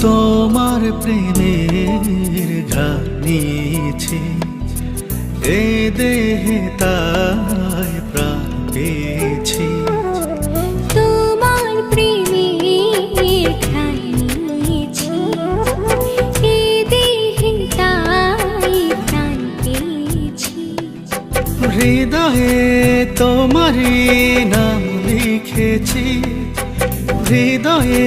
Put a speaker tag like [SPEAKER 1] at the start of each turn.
[SPEAKER 1] তোমার প্রেমের ঘানিছে এ দেহে তাই প্রাণ পেয়েছি।
[SPEAKER 2] তোমার হৃদয়ে তোমার নাম লিখেছি। হৃদয়ে